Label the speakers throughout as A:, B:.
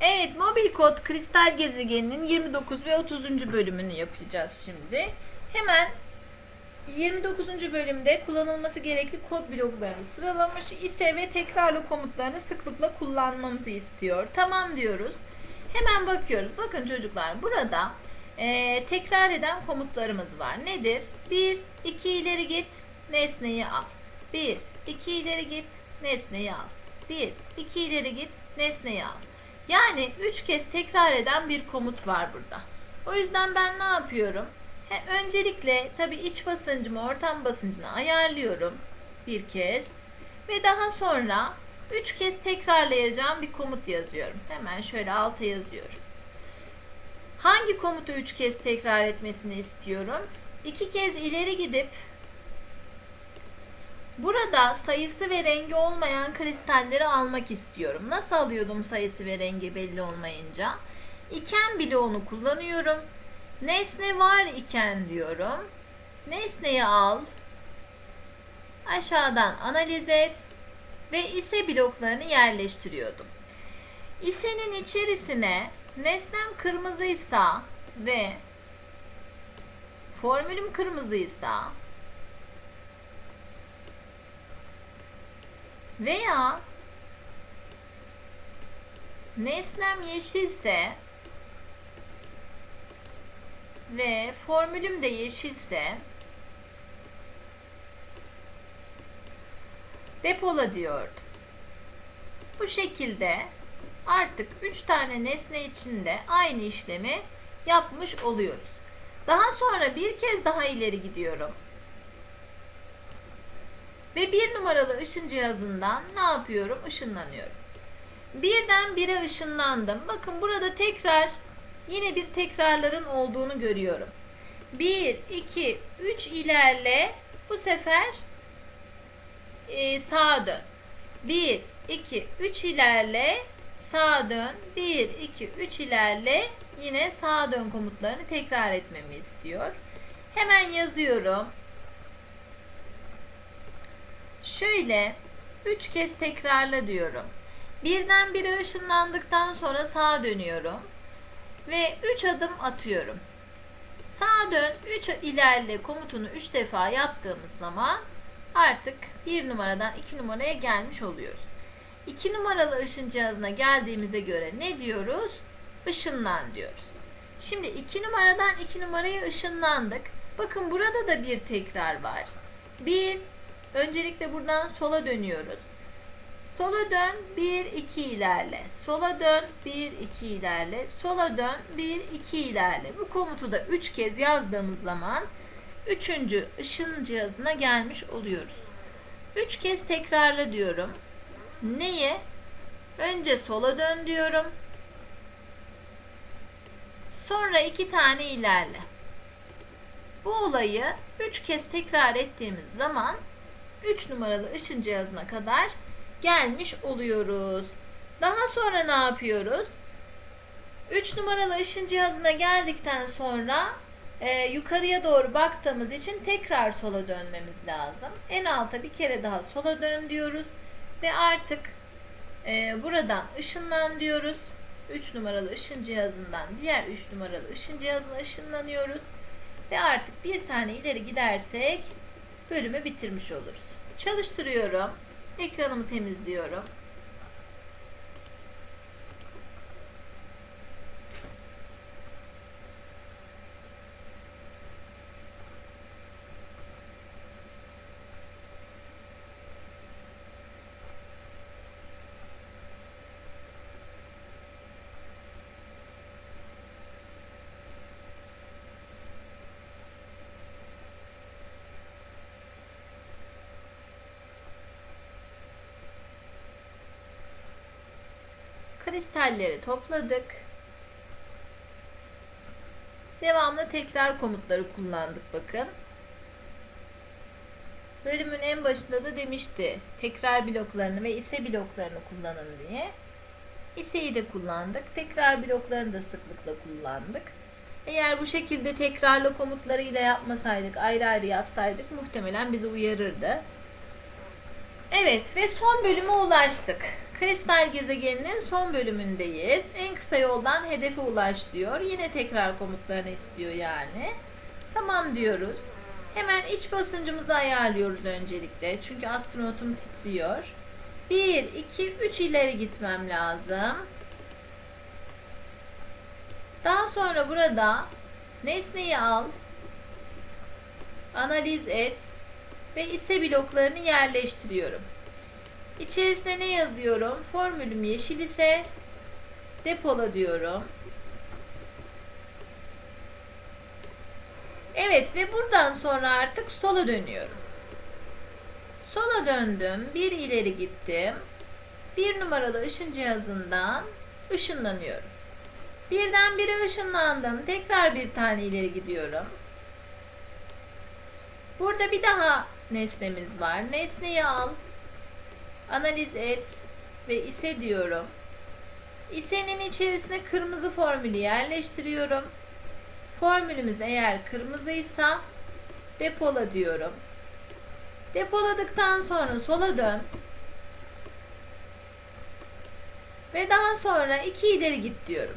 A: Evet, mobil kod kristal gezegeninin 29 ve 30. bölümünü yapacağız şimdi. Hemen 29. bölümde kullanılması gerekli kod bloklarını sıralamış ise ve tekrarlı komutlarını sıklıkla kullanmamızı istiyor. Tamam diyoruz. Hemen bakıyoruz. Bakın çocuklar burada eee, tekrar eden komutlarımız var. Nedir? 1, 2 ileri git, nesneyi al. 1, 2 ileri git, nesneyi al. 1, 2 ileri git, nesneyi al. Yani 3 kez tekrar eden bir komut var burada. O yüzden ben ne yapıyorum? He, öncelikle tabi iç basıncımı ortam basıncını ayarlıyorum bir kez ve daha sonra 3 kez tekrarlayacağım bir komut yazıyorum. Hemen şöyle alta yazıyorum. Hangi komutu 3 kez tekrar etmesini istiyorum? 2 kez ileri gidip Burada sayısı ve rengi olmayan kristalleri almak istiyorum. Nasıl alıyordum sayısı ve rengi belli olmayınca? İken bloğunu kullanıyorum. Nesne var iken diyorum. Nesneyi al. Aşağıdan analiz et. Ve ise bloklarını yerleştiriyordum. İsenin içerisine nesnem kırmızıysa ve formülüm kırmızıysa veya nesnem yeşilse ve formülüm de yeşilse depola diyordum. Bu şekilde artık 3 tane nesne içinde aynı işlemi yapmış oluyoruz. Daha sonra bir kez daha ileri gidiyorum. Ve bir numaralı ışın cihazından ne yapıyorum? Işınlanıyorum. Birden bire ışınlandım. Bakın burada tekrar yine bir tekrarların olduğunu görüyorum. 1, 2, 3 ilerle. Bu sefer e, sağa dön. 1, 2, 3 ilerle. Sağa dön. 1, 2, 3 ilerle. Yine sağa dön komutlarını tekrar etmemi istiyor. Hemen yazıyorum. Şöyle 3 kez tekrarla diyorum. Birden bire ışınlandıktan sonra sağa dönüyorum. Ve 3 adım atıyorum. Sağa dön 3 ilerle komutunu 3 defa yaptığımız zaman artık 1 numaradan 2 numaraya gelmiş oluyoruz. 2 numaralı ışın cihazına geldiğimize göre ne diyoruz? Işınlan diyoruz. Şimdi 2 numaradan 2 numaraya ışınlandık. Bakın burada da bir tekrar var. 1 Öncelikle buradan sola dönüyoruz. Sola dön 1 2 ilerle. Sola dön 1 2 ilerle. Sola dön 1 2 ilerle. Bu komutu da 3 kez yazdığımız zaman 3. ışın cihazına gelmiş oluyoruz. 3 kez tekrarla diyorum. Neye? Önce sola dön diyorum. Sonra 2 tane ilerle. Bu olayı 3 kez tekrar ettiğimiz zaman 3 numaralı ışın cihazına kadar gelmiş oluyoruz. Daha sonra ne yapıyoruz? 3 numaralı ışın cihazına geldikten sonra e, yukarıya doğru baktığımız için tekrar sola dönmemiz lazım. En alta bir kere daha sola dön diyoruz ve artık e, buradan ışınlan diyoruz. 3 numaralı ışın cihazından diğer 3 numaralı ışın cihazına ışınlanıyoruz. Ve artık bir tane ileri gidersek bölümü bitirmiş oluruz. Çalıştırıyorum. Ekranımı temizliyorum. Kristalleri topladık. Devamlı tekrar komutları kullandık bakın. Bölümün en başında da demişti tekrar bloklarını ve ise bloklarını kullanın diye. İseyi de kullandık. Tekrar bloklarını da sıklıkla kullandık. Eğer bu şekilde tekrarlı komutlarıyla yapmasaydık, ayrı ayrı yapsaydık muhtemelen bizi uyarırdı. Evet ve son bölüme ulaştık. Kristal gezegeninin son bölümündeyiz. En kısa yoldan hedefe ulaş diyor. Yine tekrar komutlarını istiyor yani. Tamam diyoruz. Hemen iç basıncımızı ayarlıyoruz öncelikle. Çünkü astronotum titriyor. 1, 2, 3 ileri gitmem lazım. Daha sonra burada nesneyi al, analiz et ve ise bloklarını yerleştiriyorum. İçerisine ne yazıyorum? Formülüm yeşil ise depola diyorum. Evet ve buradan sonra artık sola dönüyorum. Sola döndüm. Bir ileri gittim. Bir numaralı ışın cihazından ışınlanıyorum. Birden bire ışınlandım. Tekrar bir tane ileri gidiyorum. Burada bir daha nesnemiz var. Nesneyi al. Analiz et ve ise diyorum. İsenin içerisine kırmızı formülü yerleştiriyorum. Formülümüz eğer kırmızıysa depola diyorum. Depoladıktan sonra sola dön. Ve daha sonra iki ileri git diyorum.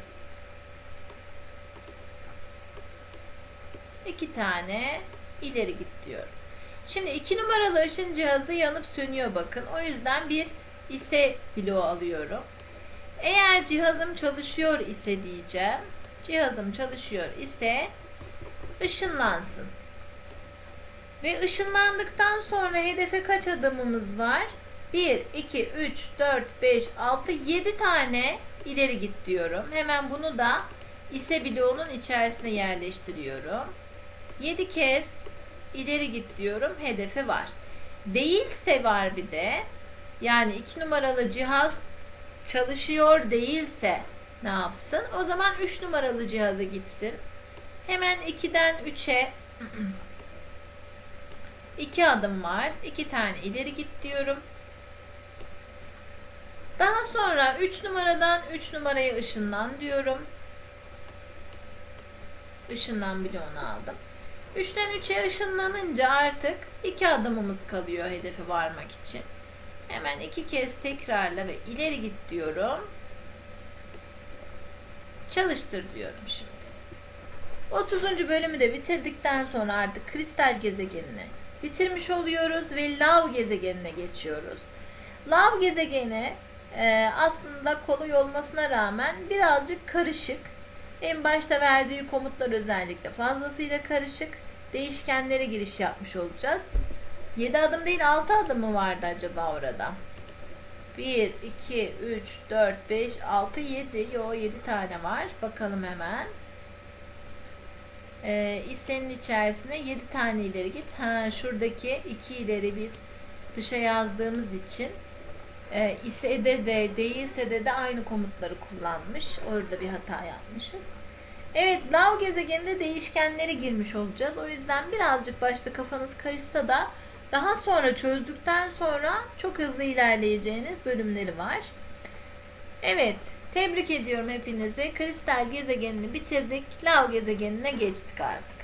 A: İki tane ileri git diyorum. Şimdi iki numaralı ışın cihazı yanıp sönüyor bakın. O yüzden bir ise bloğu alıyorum. Eğer cihazım çalışıyor ise diyeceğim. Cihazım çalışıyor ise ışınlansın. Ve ışınlandıktan sonra hedefe kaç adımımız var? 1, 2, 3, 4, 5, 6, 7 tane ileri git diyorum. Hemen bunu da ise bloğunun içerisine yerleştiriyorum. 7 kez ileri git diyorum. Hedefe var. Değilse var bir de. Yani 2 numaralı cihaz çalışıyor değilse ne yapsın? O zaman 3 numaralı cihaza gitsin. Hemen 2'den 3'e 2 adım var. 2 tane ileri git diyorum. Daha sonra 3 numaradan 3 numaraya ışınlan diyorum. Işınlan bloğunu aldım. 3'ten 3'e ışınlanınca artık 2 adımımız kalıyor hedefe varmak için. Hemen iki kez tekrarla ve ileri git diyorum. Çalıştır diyorum şimdi. 30. bölümü de bitirdikten sonra artık kristal gezegenini bitirmiş oluyoruz ve lav gezegenine geçiyoruz. Lav gezegeni e, aslında kolay olmasına rağmen birazcık karışık. En başta verdiği komutlar özellikle fazlasıyla karışık. Değişkenlere giriş yapmış olacağız. 7 adım değil 6 adım mı vardı acaba orada? 1, 2, 3, 4, 5, 6, 7. Yo 7 tane var. Bakalım hemen. Ee, istenin içerisine 7 tane ileri git. Ha, şuradaki 2 ileri biz dışa yazdığımız için e, ise de de değilse de de aynı komutları kullanmış. Orada bir hata yapmışız. Evet, lav gezegeninde değişkenlere girmiş olacağız. O yüzden birazcık başta kafanız karışsa da daha sonra çözdükten sonra çok hızlı ilerleyeceğiniz bölümleri var. Evet, tebrik ediyorum hepinizi. Kristal gezegenini bitirdik. Lav gezegenine geçtik artık.